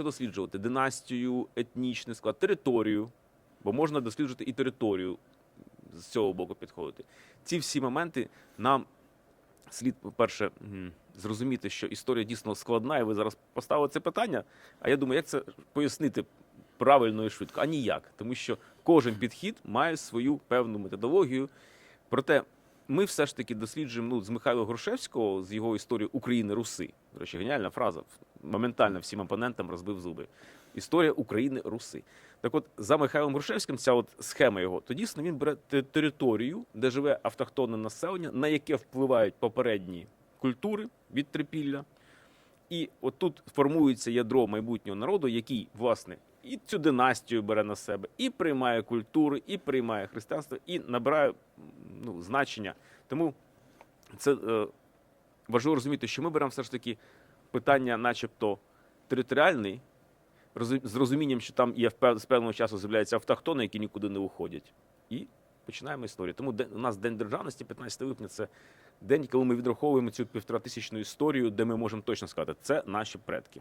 що досліджувати? Династію, етнічний склад, територію, бо можна досліджувати і територію з цього боку підходити. Ці всі моменти нам слід, по-перше, зрозуміти, що історія дійсно складна, і ви зараз поставили це питання. А я думаю, як це пояснити правильно і швидко? А ніяк. Тому що кожен підхід має свою певну методологію. Проте ми все ж таки досліджуємо ну, з Михайла Грушевського, з його історії України Руси. До речі, геніальна фраза. Моментально всім опонентам розбив зуби. Історія України Руси. Так от, за Михайлом Грушевським, ця от схема його, то дійсно він бере територію, де живе автохтонне населення, на яке впливають попередні культури від трипілля. І отут формується ядро майбутнього народу, який, власне, і цю династію бере на себе, і приймає культури, і приймає християнство, і набирає ну, значення. Тому це е, важливо розуміти, що ми беремо все ж таки питання, начебто, територіальний, з розумінням, що там є з певного часу з'являються автохтони, які нікуди не уходять. І починаємо історію. Тому у нас День державності, 15 липня, це день, коли ми відраховуємо цю півторатисячну історію, де ми можемо точно сказати, це наші предки.